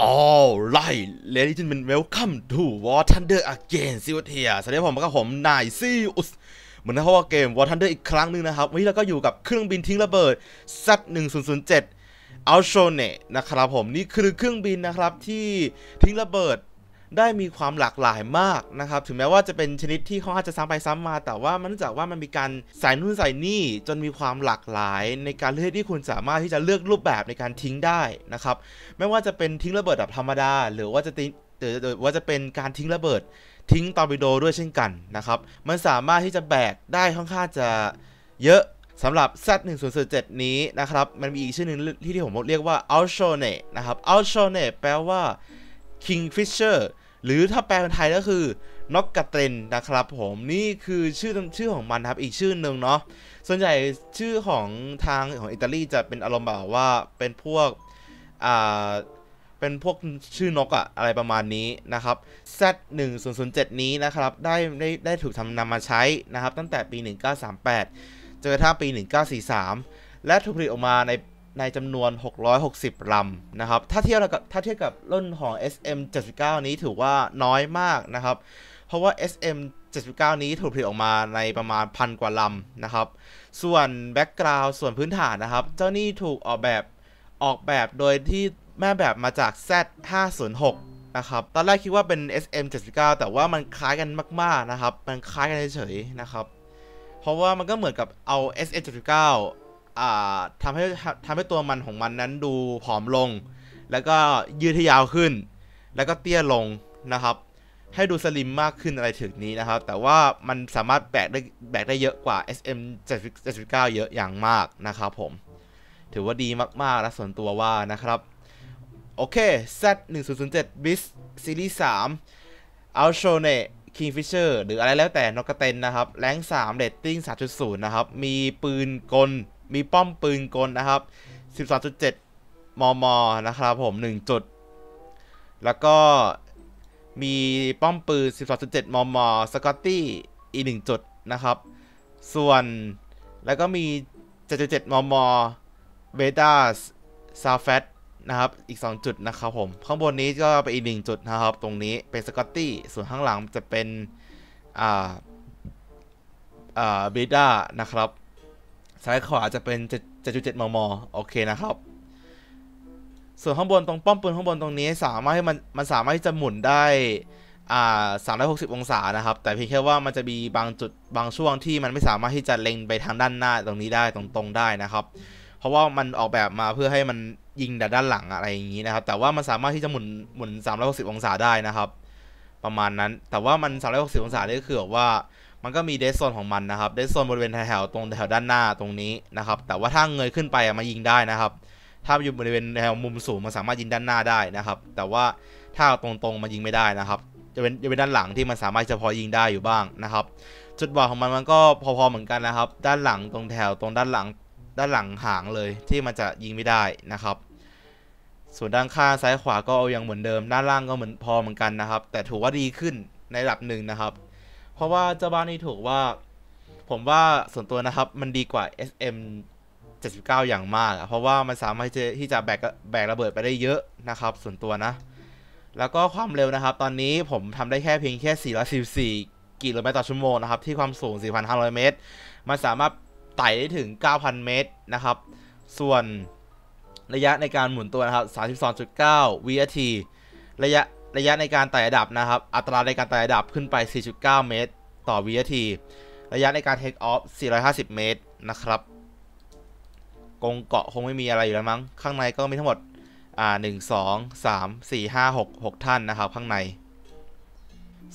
Alright ladies and gentlemen welcome to War Thunder again ซิวเทียสวัสดีผมกับผมนายซิอุสเหมือนนะครับว่าเกม War Thunder อีกครั้งหนึ่งนะครับ วันนี้เราก็อยู่กับเครื่องบินทิ้งระเบิด Z1007 a l s h o n e นะครับผม นี่คือเครื่องบินนะครับที่ทิ้งระเบิด ได้มีความหลากหลายมากนะครับ ถึงแม้ว่าจะเป็นชนิดที่ค่อนข้างจะซ้ำไปซ้ำมา แต่ว่ามันเนื่องจากว่ามันมีการใส่นู่นใส่นี่จนมีความหลากหลาย ในการเลือกที่คุณสามารถที่จะเลือกรูปแบบในการทิ้งได้นะครับ ไม่ว่าจะเป็นทิ้งระเบิดแบบธรรมดา หรือว่าจะทิ้งหรือว่าจะเป็นการทิ้งระเบิด ทิ้งตอร์ปิโดด้วยเช่นกันนะครับ มันสามารถที่จะแบกได้ค่อนข้างจะเยอะสำหรับ Z1007 นี้นะครับ มันมีอีกชื่อหนึ่งที่ที่ผมเรียกว่า o u t s h o n e นะครับ o u t s h o n e แปลว่า Kingfisher หรือถ้าแปลเป็นไทยก็คือนกกระเตนนะครับผมนี่คือชื่อชื่อของมันครับอีกชื่อหนึ่งเนาะส่วนใหญ่ชื่อของทางของอิตาลีจะเป็นอารมณ์แบบว่าเป็นพวกอ่าเป็นพวกชื่อนกอะอะไรประมาณนี้นะครับ Z1007 นี้นะครับได้ได้ได้ถูกทำนำมาใช้นะครับ ตั้งแต่ปี 1938เจอท่าปี 1943 และถูกผลิตออกมาใน ในจำนวน 660ลำนะครับ ถ้าเทียบกับถ้าเทียบกับรุ่นของ SM 79นี้ถือว่าน้อยมากนะครับ เพราะว่า SM 79 นี้ถูกผลิตออกมาในประมาณพันกว่าลำนะครับ ส่วนแบ็กกราวด์ส่วนพื้นฐานนะครับ เจ้านี่ถูกออกแบบออกแบบโดยที่แม่แบบมาจาก Z 506นะครับ ตอนแรกคิดว่าเป็น SM 79 แต่ว่ามันคล้ายกันมาก ๆ นะครับ มันคล้ายกันเฉยๆนะครับ เพราะว่ามันก็เหมือนกับเอา SM 79 ทำให้ทำให้ตัวมันของมันนั้นดูผอมลง แล้วก็ยืดให้ยาวขึ้น แล้วก็เตี้ยลงนะครับ ให้ดูสลิมมากขึ้นอะไรถึงนี้นะครับ แต่ว่ามันสามารถแบกได้แบกได้เยอะกว่า SM 79เยอะอย่างมากนะครับผม ถือว่าดีมากๆและส่วนตัวว่านะครับ โอเค Z 1 0 0 7 BIS Series 3 o u t s h o n e Kingfisher หรืออะไรแล้วแต่นกกระเตนนะครับ แรง3เรตติ้ง3.0 นะครับ มีปืนกล มีป้อมปืนกลนะครับ12.7มม นะครับผม 1 จุด แล้วก็มีป้อมปืน 12.7 มม สกอตตี้ อีก 1 จุดนะครับ ส่วนแล้วก็มี 7.7 มม เบต้าซาแฟตนะครับ อีก 2 จุดนะครับผม ข้างบนนี้ก็เป็นอีก 1 จุดนะครับ ตรงนี้เป็นสกอตตี้ ส่วนข้างหลังจะเป็น อ่า อ่า เบต้านะครับ ซ้ายขวาจะเป็น7.7มม โอเคนะครับ ส่วนข้างบนตรงป้อมปืนข้างบนตรงนี้สามารถให้มันมันสามารถที่จะหมุนได้อ่า360 องศานะครับ แต่เพียงแค่ว่ามันจะมีบางจุดบางช่วงที่มันไม่สามารถที่จะเล็งไปทางด้านหน้าตรงนี้ได้ตรงๆได้นะครับ เพราะว่ามันออกแบบมาเพื่อให้มันยิงแต่ด้านหลังอะไรอย่างนี้นะครับ แต่ว่ามันสามารถที่จะหมุนหมุน360 องศาได้นะครับ ประมาณนั้น แต่ว่ามัน360 องศานี่ก็คือแบบว่า มันก็มีเดสโซนของมันนะครับเดสโซนบริเวณแถวตรงแถวด้านหน้าตรงนี้นะครับแต่ว่าถ้าเงยขึ้นไปมายิงได้นะครับ ถ้าอยู่บริเวณแถวมุมสูงมันสามารถยิงด้านหน้าได้นะครับ แต่ว่าถ้าตรงๆมันยิงไม่ได้นะครับจะเป็นจะเป็นด้านหลังที่มันสามารถจะพอยิงได้อยู่บ้างนะครับ จุดบอดของมันมันก็พอๆเหมือนกันนะครับ ด้านหลังตรงแถวตรงด้านหลังด้านหลังหางเลยที่มันจะยิงไม่ได้นะครับ ส่วนด้านข้างซ้ายขวาก็ยังเหมือนเดิมด้านล่างก็เหมือนพอเหมือนกันนะครับ แต่ถือว่าดีขึ้นในระดับหนึ่งนะครับ เพราะว่าเจ้าบ้านนี้ถูกว่า ผมว่าส่วนตัวนะครับ มันดีกว่า SM 79 อย่างมากเพราะว่ามันสามารถที่จะแบกแบกระเบิดไปได้เยอะนะครับ ส่วนตัวนะ แล้วก็ความเร็วนะครับ ตอนนี้ผมทำได้แค่เพียงแค่ 414 กิโลเมตรต่อชั่วโมงนะครับ ที่ความสูง 4,500 เมตร มันสามารถไต่ได้ถึง 9,000 เมตรนะครับ ส่วนระยะในการหมุนตัวนะครับ 32.9 วินาที ระยะ ระยะในการไต่ระดับนะครับ อัตราในการไต่ระดับขึ้นไป 4.9 เมตร ต่อวินาที ระยะในการเทคออฟ 450 เมตรนะครับกงเกาะคงไม่มีอะไรอยู่แล้วมั้ง ข้างในก็มีทั้งหมด อ่า 1 2 3 4 5 6 6 ท่านนะครับ ข้างใน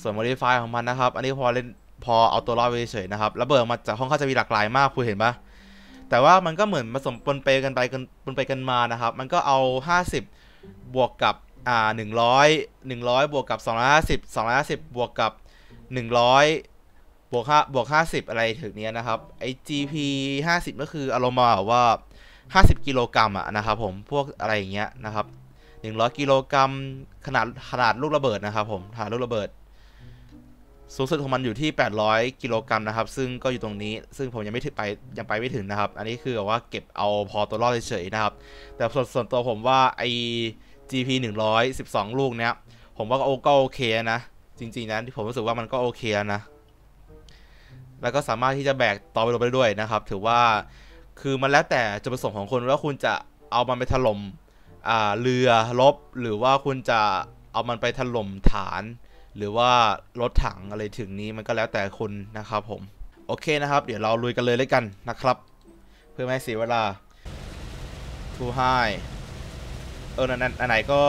ส่วน modify ของมันนะครับ อันนี้พอเล่นพอเอาตัวรอดไปเฉยนะครับ ระเบิดมาจากห้องเขาจะมีหลากหลายมากคุณเห็นปะแต่ว่ามันก็เหมือนผสมปนเปกันไปกันปนไปกันมานะครับ มันก็เอา 50 บวกกับ อ่า100 100บวกกับ250 250บวกกับ100บวก5บวก50อะไรถึงเนี้ยนะครับไอ้ GP 50ก็คืออารมณ์มาว่า50กิโลกรัมอะนะครับผมพวกอะไรอย่างเงี้ยนะครับ100กิโลกรัมขนาดขนาดลูกระเบิดนะครับผมขนาดลูกระเบิดสูงสุดของมันอยู่ที่ 800 กิโลกรัมนะครับ ซึ่งก็อยู่ตรงนี้ ซึ่งผมยังไม่ถึงไป ยังไปไม่ถึงนะครับ อันนี้คือว่าเก็บเอาพอตัวรอดเฉยๆนะครับ แต่ส่วนส่วนตัวผมว่าไอ GP 112 ลูกเนี้ย ผมว่าก็โอเคนะ จริง ๆนะที่ผมรู้สึกว่ามันก็โอเคนะ แล้วก็สามารถที่จะแบกต่อไปลงไปด้วยนะครับ ถือว่าคือมันแล้วแต่จุดประสงค์ของคุณว่าคุณจะเอามันไปถล่มอ่าเรือรบหรือว่าคุณจะเอามันไปถล่มฐาน หรือว่ารถถังอะไรถึงนี้มันก็แล้วแต่คุณนะครับผม โอเคนะครับ เดี๋ยวเราลุยกันเลยเลยกันนะครับ เพื่อไม่ให้เสียเวลา too high เออนันอันไหนก็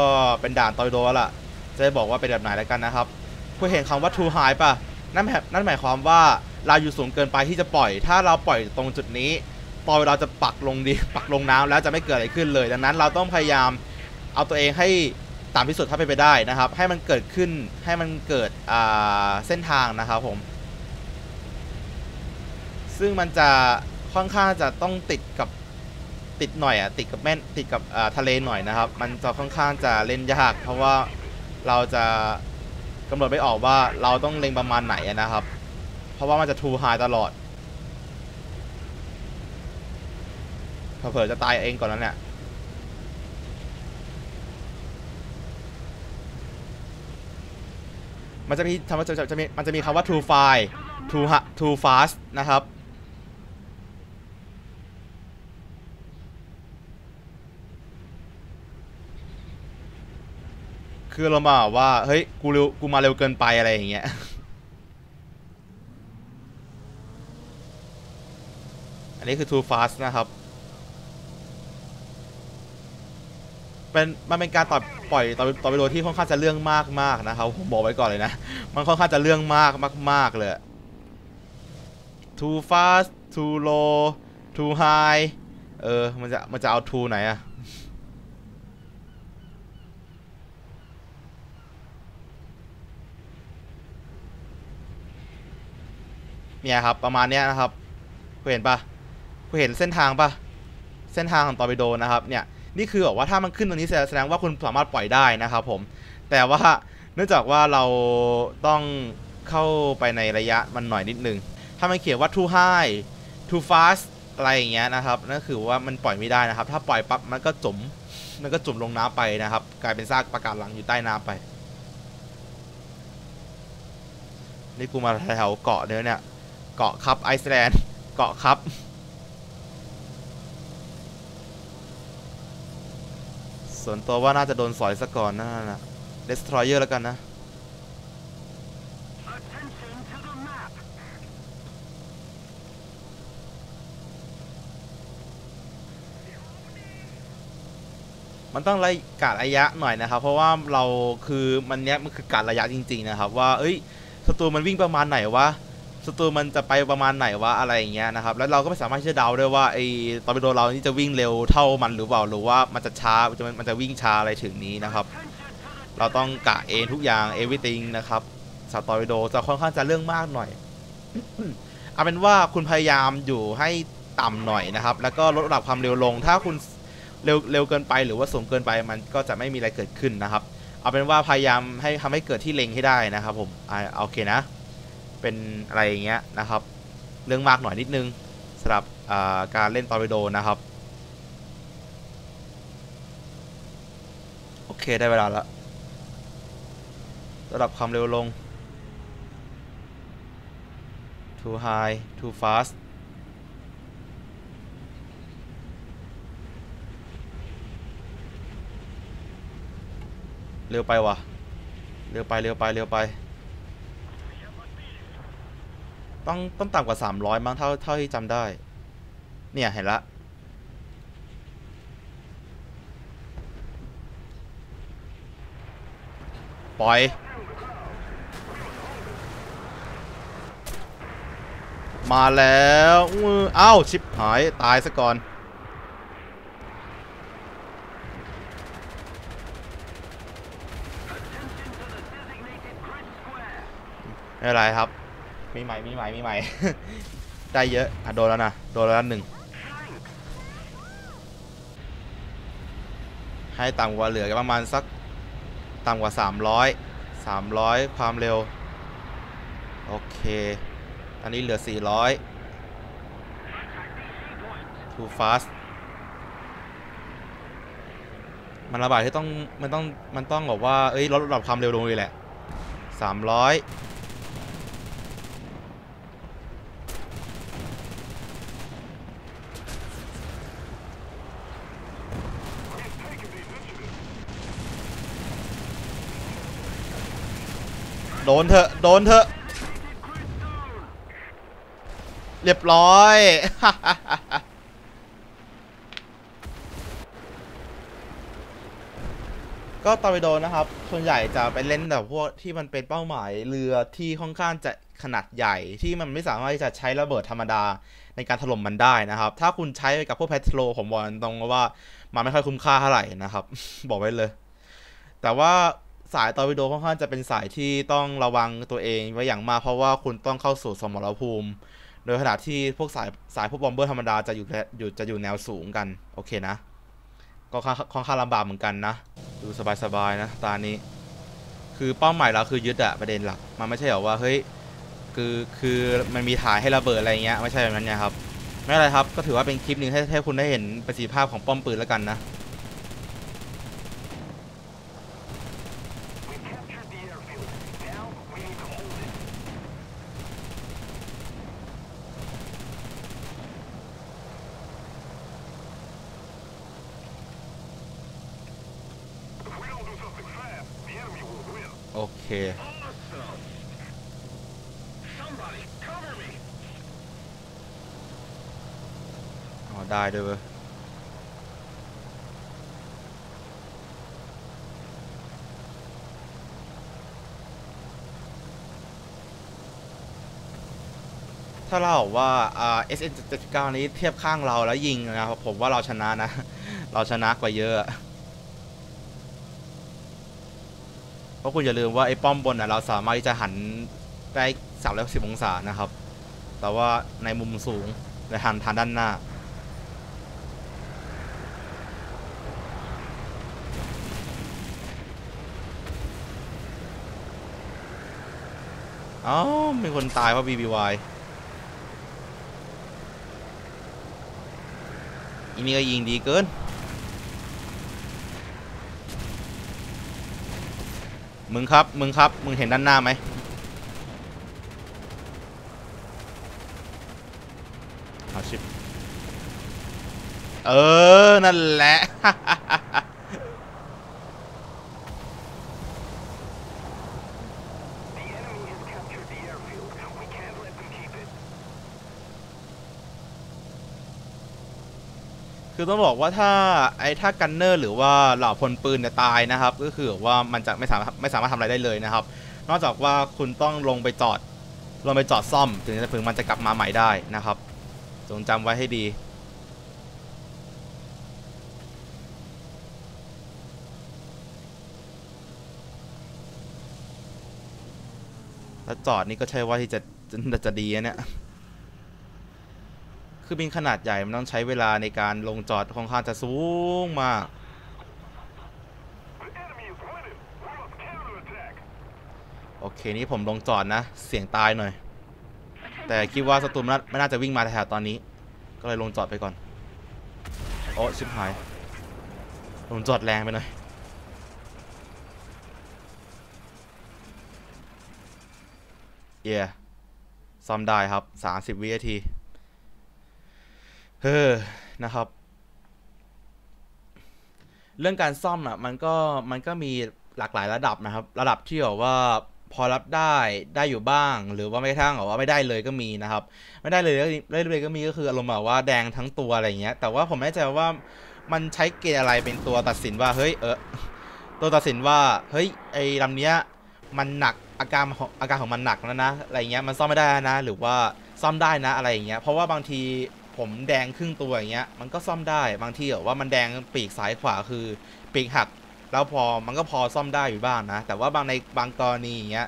เป็นด่านตอยโดแล้วล่ะจะได้บอกว่าเป็นแบบไหนแล้วกันนะครับคุณเห็นคำว่า too high ป่ะนั่นหมายนั่นหมายความว่าเราอยู่สูงเกินไปที่จะปล่อย ถ้าเราปล่อยตรงจุดนี้ตอยเราจะปักลงดิปักลงน้ำแล้วจะไม่เกิดอะไรขึ้นเลย ดังนั้นเราต้องพยายามเอาตัวเองให้ต่ำที่สุดถ้าเป็นไปได้นะครับ ให้มันเกิดขึ้นให้มันเกิดเส้นทางนะครับผม ซึ่งมันจะค่อนข้างจะต้องติดกับ ติดหน่อยอะติดกับแม่นติดกับทะเลหน่อยนะครับ มันจะค่อนข้างจะเล่นยาก เพราะว่าเราจะกำหนดไม่ออกว่าเราต้องเล็งประมาณไหนนะครับ เพราะว่ามันจะทูไฮตลอดเผลอจะตายเองก่อนแล้วเนี่ยมันจะมีทำว่าจะจะจะมีมันจะมีคำว่า too far too too fast นะครับ คือเรามาว่า เฮ้ย กูเร็ว กูมาเร็วเกินไปอะไรอย่างเงี้ย อันนี้คือ too fast นะครับ เป็น มันเป็นการต่อปล่อยต่อต่อไปโดยที่ค่อนข้างจะเรื่องมากมากนะครับ ผมบอกไว้ก่อนเลยนะ มันค่อนข้างจะเรื่องมากมากๆเลย too fast too low too high เออ มันจะ มันจะเอา too ไหนอะ เนี่ยครับประมาณเนี้ยนะครับคุณเห็นปะคุณเห็นเส้นทางปะเส้นทางของตอร์ปิโดนะครับเนี่ยนี่คือบอกว่าถ้ามันขึ้นตรงนี้แสดงว่าคุณสามารถปล่อยได้นะครับผมแต่ว่าเนื่องจากว่าเราต้องเข้าไปในระยะมันหน่อยนิดนึง ถ้ามันเขียนว่า too high too fast อะไรอย่างเงี้ยนะครับนั่นคือว่ามันปล่อยไม่ได้นะครับ ถ้าปล่อยปั๊บมันก็จมมันก็จมลงน้ำไปนะครับ กลายเป็นซากปะการังอยู่ใต้น้ำไป นี่กูมาแถวเกาะเนื้อเนี่ย เกาะครับไอซ์แลนด์ เกาะครับ ส่วนตัวว่าน่าจะโดนสอยซะก่อนนะนั่นนะเดสทรอยเยอร์แล้วกันนะ Attention to the map. มันต้องไล่กาดระยะหน่อยนะครับ เพราะว่าเราคือมันเนี้ยมันคือกาดระยะจริง ๆ นะครับ ว่าเอ้ยศัตรูมันวิ่งประมาณไหนวะ ศัตรูมันจะไปประมาณไหนวะอะไรอย่างเงี้ยนะครับแล้วเราก็ไม่สามารถที่จะเดาได้ว่าไอ้ตอร์ปิโดเรานี่จะวิ่งเร็วเท่ามันหรือเปล่าหรือว่ามันจะช้ามันจะมันจะวิ่งช้าอะไรถึงนี้นะครับ เราต้องกะเองทุกอย่าง everything นะครับสตอร์ปิโดจะค่อนข้างจะเรื่องมากหน่อยเอาเป็นว่าคุณพยายามอยู่ให้ต่ำหน่อยนะครับ แล้วก็ลดระดับความเร็วลง ถ้าคุณเร็วเร็วเกินไปหรือว่าสูงเกินไปมันก็จะไม่มีอะไรเกิดขึ้นนะครับ เอาเป็นว่าพยายามให้ทำให้เกิดที่เล็งให้ได้นะครับ ผมอ่าโอเคนะ เป็นอะไรอย่างเงี้ยนะครับ เรื่องมากหน่อยนิดนึงสำหรับการเล่นตอร์ปิโดนะครับ โอเคได้เวลาแล้วระดับความเร็วลง too high too fast เร็วไปว่ะ เร็วไป เร็วไป เร็วไป ต้องต้องต่ำกว่า 300 มั้งเท่าเท่าที่จำได้ เนี่ย เห็นละปล่อย มาแล้วอื้ออ้าวชิบหาย ตายซะก่อน ไม่เป็นไรครับ มีใหม่มีใหม่มีใหม่ได้เยอะอะโดนแล้วนะโดนแล้วหนึ่งให้ต่ำกว่าเหลือประมาณสักต่ำกว่า 300 300 ความเร็ว โอเค ตอนนี้เหลือ 400 too fast มันระบาดที่ต้อง มันต้อง มันต้องบอกว่า เอ้ยลดระดับความเร็วลงเลยแหละ 300 โดนเถอะ โดนเถอะ เรียบร้อย ก็ตอร์ปิโดนะครับ ส่วนใหญ่จะไปเล่นแต่พวกที่มันเป็นเป้าหมายเรือที่ค่อนข้างจะขนาดใหญ่ที่มันไม่สามารถที่จะใช้ระเบิดธรรมดาในการถล่มมันได้นะครับ ถ้าคุณใช้ไปกับพวกแพทโลผมบอกตรงว่า มันไม่ค่อยคุ้มค่าเท่าไหร่นะครับ บอกไว้เลย แต่ว่า สายตอร์ปิโดค่อนข้างจะเป็นสายที่ต้องระวังตัวเองไว้อย่างมากเพราะว่าคุณต้องเข้าสู่สมรภูมิ โดยขณะที่พวกสายสายพวกบอมเบอร์ธรรมดาจะอยู่อยู่จะอยู่แนวสูงกัน โอเคนะ ก็ค่อนค่อนข้างลำบากเหมือนกันนะ ดูสบายๆนะตานี้ คือเป้าหมายเราคือยึดอะประเด็นหลัก มันไม่ใช่หรอว่าเฮ้ยคือคือมันมีถ่ายให้ระเบิดอะไรเงี้ยไม่ใช่แบบนั้นไงครับไม่เป็นไรครับก็ถือว่าเป็นคลิปหนึ่งให้ให้คุณได้เห็นประสิทธิภาพของป้อมปืนแล้วกันนะ โอเคอ๋อได้ด้วยเว้ยถ้าเราบอกว่าอ่า SN 79 นี้เทียบข้างเราแล้วยิงนะครับผมว่าเราชนะนะ เราชนะกว่าเยอะ เพ ราะคุณอย่าลืมว่าไอ้ป้อมบนน่ะเราสามารถที่จะหันได้360องศานะครับ แต่ว่าในมุมสูงในทางทางด้านหน้า อ๋อมีคนตายเพราะ BBY อีนี่ก็ยิงดีเกิน มึงครับ มึงครับ มึงเห็นด้านหน้าไหม เอาชิป เออ นั่นแหละ คือต้องบอกว่าถ้าไอ้ถ้ากันเนอร์หรือว่าเหล่าพลปืนเนี่ยตายนะครับ ก็คือว่ามันจะไม่สามารถไม่สามารถทำอะไรได้เลยนะครับ นอกจากว่าคุณต้องลงไปจอดลงไปจอดซ่อมถึงจะถึงมันจะกลับมาใหม่ได้นะครับจงจำไว้ให้ดีแล้วจอดนี่ก็ใช่ว่าที่จะจะจะดีนะเนี่ย คือบินขนาดใหญ่มันต้องใช้เวลาในการลงจอดค่อนข้างจะสูงมาก โอเคนี่ผมลงจอดนะ เสียงตายหน่อย แต่คิดว่าศัตรูไม่น่าไม่น่าจะวิ่งมาแถวตอนนี้ ก็เลยลงจอดไปก่อน โอ้ชิบหาย ลงจอดแรงไปหน่อยเย่ซ่อมได้ครับ 30 วินาที เฮ้อนะครับ เรื่องการซ่อมอะ มันก็มันก็มีหลากหลายระดับนะครับ ระดับที่แบบว่าพอรับได้ได้อยู่บ้าง หรือว่าไม่ทั่งแบบว่าไม่ได้เลยก็มีนะครับ ไม่ได้เลยก็ได้เลยก็มีก็คืออารมณ์แบบว่าแดงทั้งตัวอะไรอย่างเงี้ย แต่ว่าผมไม่แน่ใจว่ามันใช้เกณฑ์อะไรเป็นตัวตัดสินว่าเฮ้ยเออตัวตัดสินว่าเฮ้ยไอ้ลำเนี้ยมันหนักอาการของอาการของมันหนักแล้วนะอะไรเงี้ยมันซ่อมไม่ได้นะ หรือว่าซ่อมได้นะอะไรอย่างเงี้ยเพราะว่าบางที ผมแดงครึ่งตัวอย่างเงี้ยมันก็ซ่อมได้บางทีแบบว่ามันแดงปีกซ้ายขวาคือปีกหักแล้วพอมันก็พอซ่อมได้อยู่บ้างนะ แต่ว่าบางในบางกรณีอย่างเงี้ย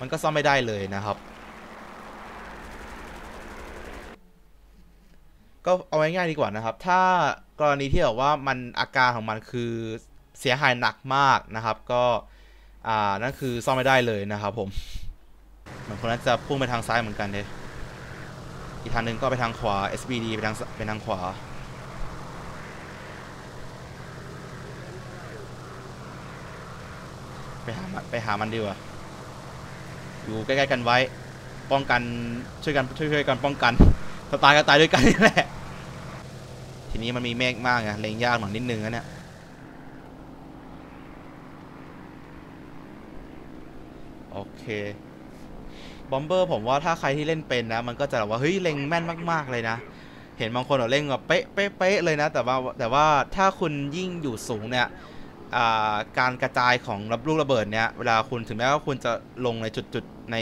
มันก็ซ่อมไม่ได้เลยนะครับ ก็เอาง่ายๆดีกว่านะครับ ถ้ากรณีที่แบบว่ามันอาการของมันคือเสียหายหนักมากนะครับ ก็อ่านั่นคือซ่อมไม่ได้เลยนะครับผมเหมือนคนนั้นจะพุ่งไปทางซ้ายเหมือนกันเลย อีกทางหนึ่งก็ไปทางขวา SBD ไปทางไปทางขวา ไปหามันไปหามันดีกว่าอยู่ใกล้ๆกันไว้ ป้องกันช่วยกันช่วยช่วยกันป้องกันถ้าตายก็ตายด้วยกันนี่แหละ ทีนี้มันมีเมฆมากไงเล็งยากหน่อยนิดนึงนะเนี่ยโอเค บอมเบอร์ผมว่าถ้าใครที่เล่นเป็นนะ มันก็จะแบบว่าเฮ้ยเล็งแม่นมาก ๆ เลยนะ เห็นบางคนแบบเล่งแบบเป๊ะเป๊ะเป๊ะเลยนะ แต่ว่าแต่ว่าถ้าคุณยิ่งอยู่สูงเนี่ยการกระจายของรับลูกระเบิดเนี่ยเวลาคุณถึงแม้ว่าคุณจะลงในจุดจุดๆใน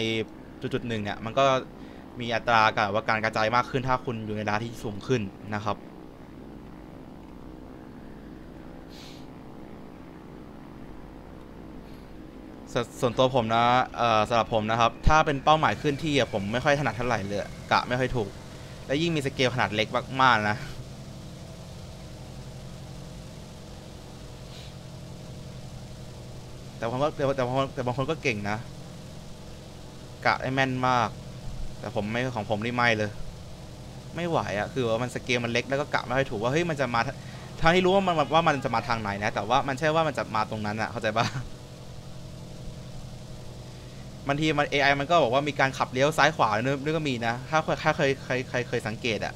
จุดจุดๆหนึ่งเนี่ยมันก็มีอัตราการว่าการกระจายมากขึ้นถ้าคุณอยู่ในระดับที่สูงขึ้นนะครับ สส่วนตัวผมนะสำหรับผมนะครับ ถ้าเป็นเป้าหมายขึ้นที่ผมไม่ค่อยถนัดเท่าไหร่เลยกะไม่ค่อยถูก และยิ่งมีสเกลขนาดเล็กมากๆนะแต่บางคนก็แต่แต่บางคนแต่บางคนก็เก่งนะ กะได้แม่นมาก แต่ผมไม่ของผมนี่ไม่เลย ไม่ไหวอะ่ะคือว่ามันสเกลมันเล็กแล้วก็กะไม่ค่อยถูกว่าเฮ้ยมันจะมาททั้งที่รู้ว่ามันว่ามันจะมาทางไหนนะ แต่ว่ามันใช่ว่ามันจะมาตรงนั้นอะเข้าใจปะ บางทีมัน AI มันก็บอกว่ามีการขับเลี้ยวซ้ายขวาเนื้อก็มีนะ ถ้าถ้าเคยเคยใครเคยสังเกตอะ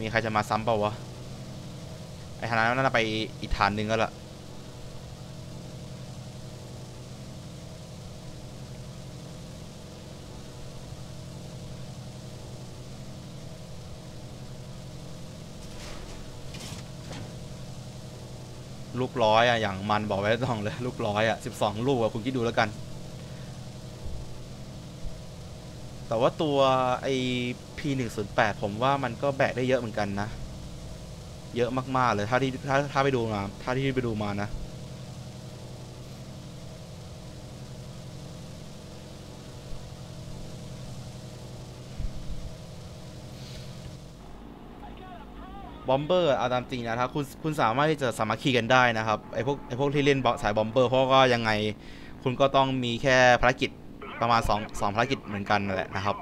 มีใครจะมาซ้ำเปล่าวะ ไอ้ฐานนั้นน่าไปอีกฐานหนึ่งก็ละ ลูกร้อยอะอย่างมันบอกไว้ต้องเลยลูกร้อยอะสิบสองลูกอะคุณคิดดูแล้วกัน แต่ว่าตัวไอพีหนึ่งส่วนแปดผมว่ามันก็แบกได้เยอะเหมือนกันนะ เยอะมากๆเลยถ้าที่ถ้าถ้าไปดูมาถ้าที่ไปดูมานะ บอมเบอร์เอาตามจริงนะถ้าคุณคุณสามารถที่จะสามัคคีกันได้นะครับไอพวกไอพวกที่เล่นสายบอมเบอร์เพราะก็ยังไงคุณก็ต้องมีแค่ภารกิจประมาณ2 2ภารกิจเหมือนกันแหละนะครับ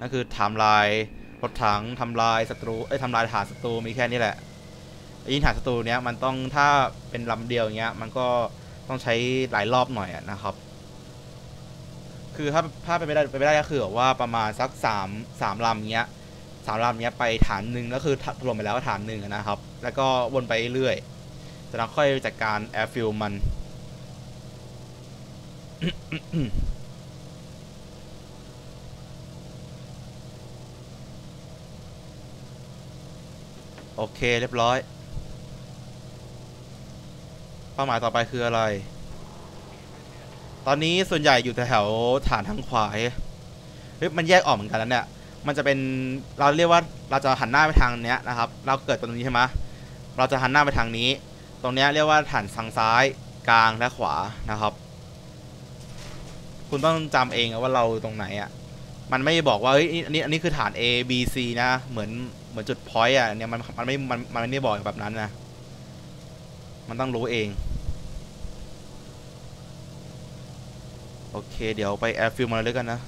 นั่นคือทม์ไลน์รถถังทำลายศัตรูเอ้ยทำลายฐานศัตรูมีแค่นี้แหละไอ้ยิงฐานศัตรูเนี้ยมันต้องถ้าเป็นลำเดียวเงี้ยมันก็ต้องใช้หลายรอบหน่อยนะครับ คือถ้าถ้าเป็นไปได้เป็นไปได้ก็คือว่าประมาณสักสามสามลำเงี้ย สามลำเงี้ยไปฐานหนึ่งก็คือถล่มไปแล้วฐานหนึ่งนะครับ แล้วก็วนไปเรื่อยจะแล้วค่อยจัดการแอร์ฟิลมันโอเคเรียบร้อย เป้าหมายต่อไปคืออะไร ตอนนี้ส่วนใหญ่อยู่แถวฐานทางขวาเฮ้ยมันแยกออกเหมือนกันแล้วเนี่ย มันจะเป็นเราเรียกว่าเราจะหันหน้าไปทางเนี้ยนะครับ เราเกิดตรงนี้ใช่ไหมเราจะหันหน้าไปทางนี้ ตรงเนี้ยเรียกว่าฐานทางซ้ายกลางและขวานะครับ คุณต้องจำเองว่าเราตรงไหนอะมันไม่บอกว่าเฮ้ยอันนี้อันนี้คือฐาน A B C นะเหมือนเหมือนจุดพอยต์อะเนี่ยมันมันไม่มันมันไม่ได้บอกแบบนั้นนะมันต้องรู้เองโอเค เดี๋ยวไปแอร์ฟิลมาเลยกันนะ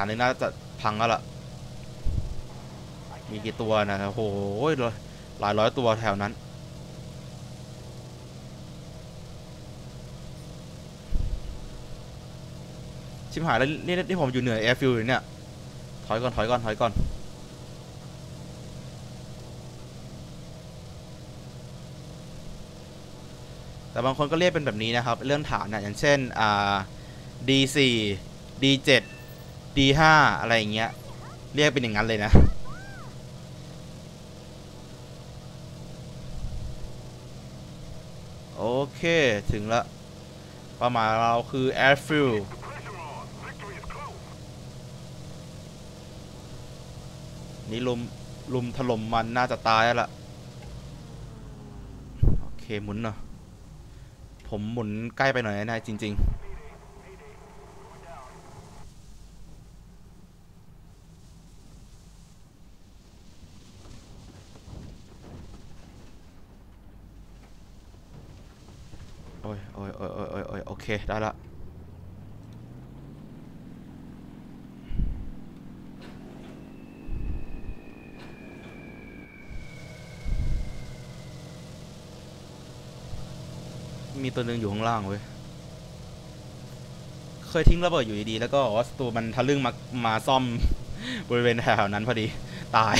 านหนึงน่าจะพังแล้วล่ะ มีกี่ตัวนะโอ้โหหลายร้อยตัวแถวนั้น ชิบหายแล้วนี่นี่ผมอยู่เหนือแอร์ฟิลอยู่เนี่ย ถอยก่อนถอยก่อนถอยก่อนแต่บางคนก็เรียกเป็นแบบนี้นะครับ เรื่องฐานนะอย่างเช่นอ่า D4 D7 D5 อะไรอย่างเงี้ย เรียกเป็นอย่างนั้นเลยนะ โอเคถึงละเป้าหมายเราคือ Airfield นี่ลุมลุมถล่มมันน่าจะตายแล้วล่ะ โอเคหมุนเนาะผมหมุนใกล้ไปหน่อยนะจริง ๆ อ้ยโอ้ยโอ้ยโอ้ยโอ้ยโอ้ยโอเค ได้ละมีตัวหนึ่งอยู่ข้างล่างเว้ย เคยทิ้งระเบิดอยู่ดีๆ แล้วก็วัสตูมันทะลึ่งมา มาซ่อมบริเวณแถวนั้นพอดี ตาย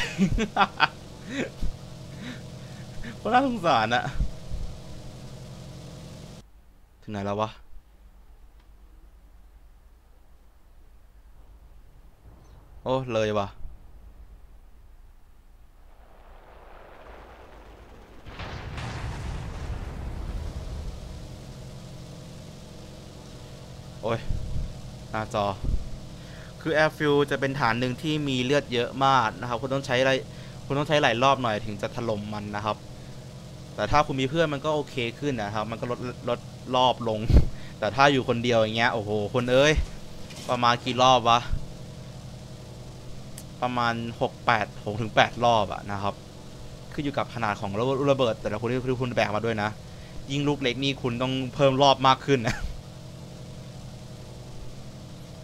เพราะน่าสงสารอะ ไหนแล้ววะโอ้เลยว่ะโอ้ยหน้าจอ คือแอร์ฟิลจะเป็นฐานหนึ่งที่มีเลือดเยอะมากนะครับ คุณต้องใช้อะไร คุณต้องใช้หลายรอบหน่อยถึงจะถล่มมันนะครับ แต่ถ้าคุณมีเพื่อนมันก็โอเคขึ้นนะครับ มันก็ลดลดรอบลง แต่ถ้าอยู่คนเดียวอย่างเงี้ยโอ้โหคนเอ้ยประมาณกี่รอบวะประมาณหกแปดหกถึงแปดรอบอะนะครับขึ้นอยู่กับขนาดของระเบิด แต่ละคนที่คุณแบกมาด้วยนะ ยิ่งลูกเล็กนี่คุณต้องเพิ่มรอบมากขึ้นนะ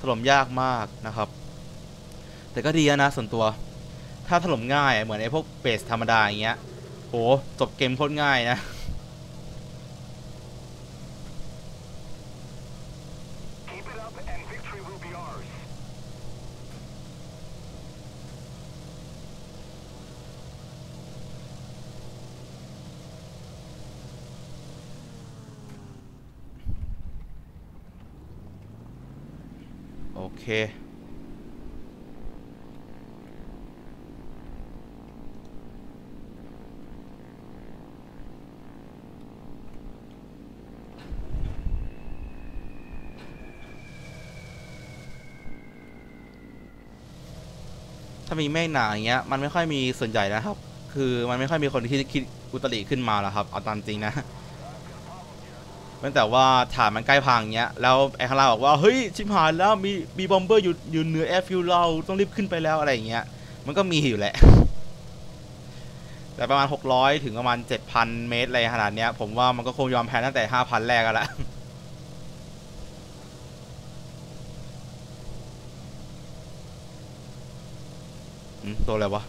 ถล่มยากมากนะครับ แต่ก็ดีนะส่วนตัว ถ้าถล่มง่ายเหมือนไอ้พวกเบสธรรมดาอย่างเงี้ย โหจบเกมโคตรง่ายนะ โอเค มีแม่หนาอย่างเงี้ยมันไม่ค่อยมีส่วนใหญ่นะครับ คือมันไม่ค่อยมีคนที่คิดอุตริขึ้นมาหรอกครับเอาตามจริงนะเว้นแต่ว่าฐานมันใกล้พังเงี้ยแล้วไอ้ข้างล่างบอกว่าเฮ้ยชิบหายแล้วมีมีบอมเบอร์อยู่อยู่เหนือแอร์ฟิลเราต้องรีบขึ้นไปแล้วอะไรอย่างเงี้ยมันก็มีอยู่แหละ แต่ประมาณ 600 ถึงประมาณ 7,000 เมตรอะไรขนาดเนี้ย ผมว่ามันก็คงยอมแพ้ตั้งแต่ 5,000 แรกกันละ ตัวอะไรวะ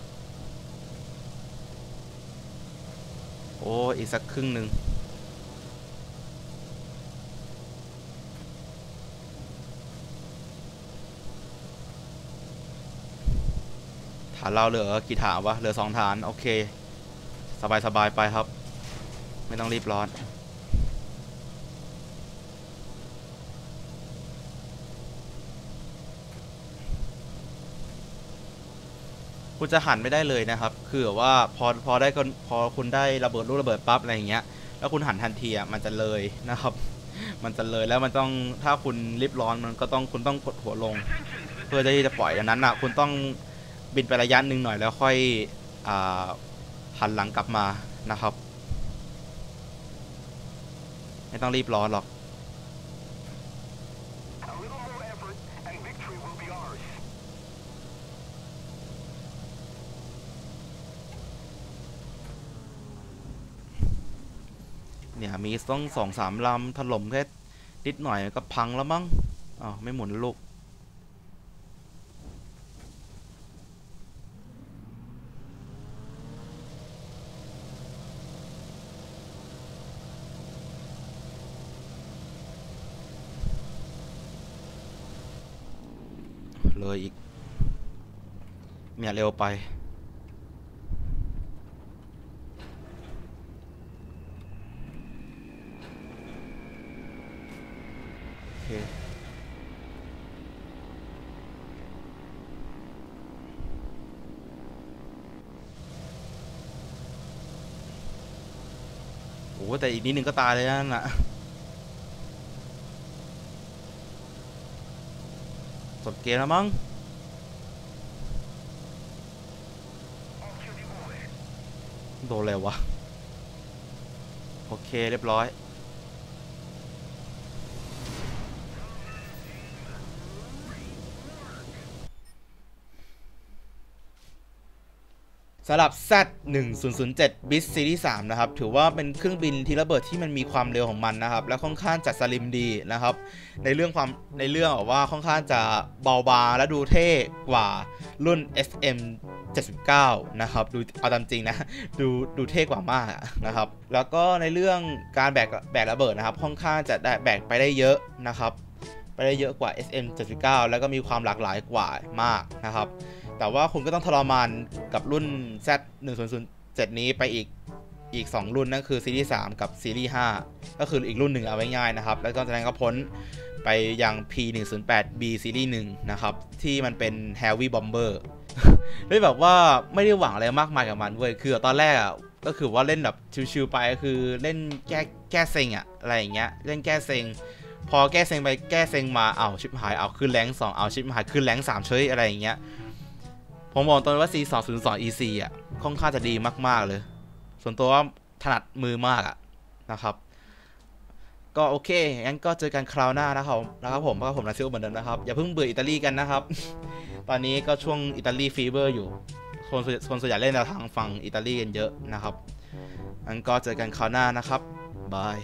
โอ้อีกสักครึ่งหนึ่งฐานเราเหลือกี่ฐานวะ เหลือสองฐาน โอเค สบายสบายไปครับ ไม่ต้องรีบร้อน คุณจะหันไม่ได้เลยนะครับ คือแบบว่าพอพอได้คพอคุณได้ระเบิดลูกระเบิดปั๊บอะไรอย่างเงี้ย แล้วคุณหันทันทีอะมันจะเลยนะครับ มันจะเลยแล้วมันต้องถ้าคุณรีบร้อนมันก็ต้องคุณต้องกดหัวลง เพื่อที่จะปล่อยดังนั้นอะคุณต้องบินไประยะหนึ่งหน่อยแล้วค่อยอ่าหันหลังกลับมานะครับ ไม่ต้องรีบร้อนหรอก เนี่ยมีต้องสองสามลำถล่มแค่นิดหน่อยก็พังแล้วมั้งอ้าวไม่หมุนลูกเลยอีกเนี่ยเร็วไป โอเค โอ้ แต่อีกนิดนึงก็ตายเลยนะั่นน่ะสดเกมแล้วมั้งโดนอะไรวะ โอเคเรียบร้อย สำหรับ Z 1 0 0 7 b i t Series 3นะครับ ถือว่าเป็นเครื่องบินที่ระเบิดที่มันมีความเร็วของมันนะครับ และค่อนข้างจะสลิมดีนะครับ ในเรื่องความในเรื่องว่าค่อนข้างจะเบาบางและดูเท่กว่ารุ่น SM 79 นะครับ ดูเอาตามจริงนะ ดูดูเท่กว่ามากนะครับ แล้วก็ในเรื่องการแบกแบกระเบิดนะครับ ค่อนข้างจะได้แบกไปได้เยอะนะครับ ไปได้เยอะกว่า SM 79 แล้วก็มีความหลากหลายกว่ามากนะครับ แต่ว่าคุณก็ต้องทรมานกับรุ่น Z 1 0 0 7นี้ไปอีกอีก 2 รุ่นนั่นคือซีรีส์3กับซีรีส์5ก็คืออีกรุ่นหนึ่งเอาไว้ง่ายนะครับ แล้วก็จากนั้นก็พ้นไปยัง P 1 0 8 B ซีรีส์1นะครับ ที่มันเป็น Heavy Bomber ด้วยแบบว่าไม่ได้หวังอะไรมากมายกับมันเว้ยคือตอนแรกอะก็คือว่าเล่นแบบชิวๆไปก็คือเล่นแก้แก้เซ็งอะอะไรอย่างเงี้ยเล่นแก้เซ็งพอแก้เซ็งไปแก้เซ็งมาเอาชิปหายเอาขึ้นแรงสองเอาชิปหายขึ้นแรงสามเฉยอะไรอย่างเงี้ย ผมบอกตรงว่า C 2 0 2 EC อะค่อนข้างจะดีมาก ๆ เลย ส่วนตัวว่าถนัดมือมากอะนะครับ ก็โอเค งั้นก็เจอกันคราวหน้านะครับนะครับผมเพราะผมนาซิลเหมือนเดิมนะครับ อย่าเพิ่งเบื่ออิตาลีกันนะครับ ตอนนี้ก็ช่วงอิตาลีฟีเวอร์อยู่คนส่วนคนส่วนใหญ่เล่นทางฝั่งอิตาลีกันเยอะนะครับงั้นก็เจอกันคราวหน้านะครับบาย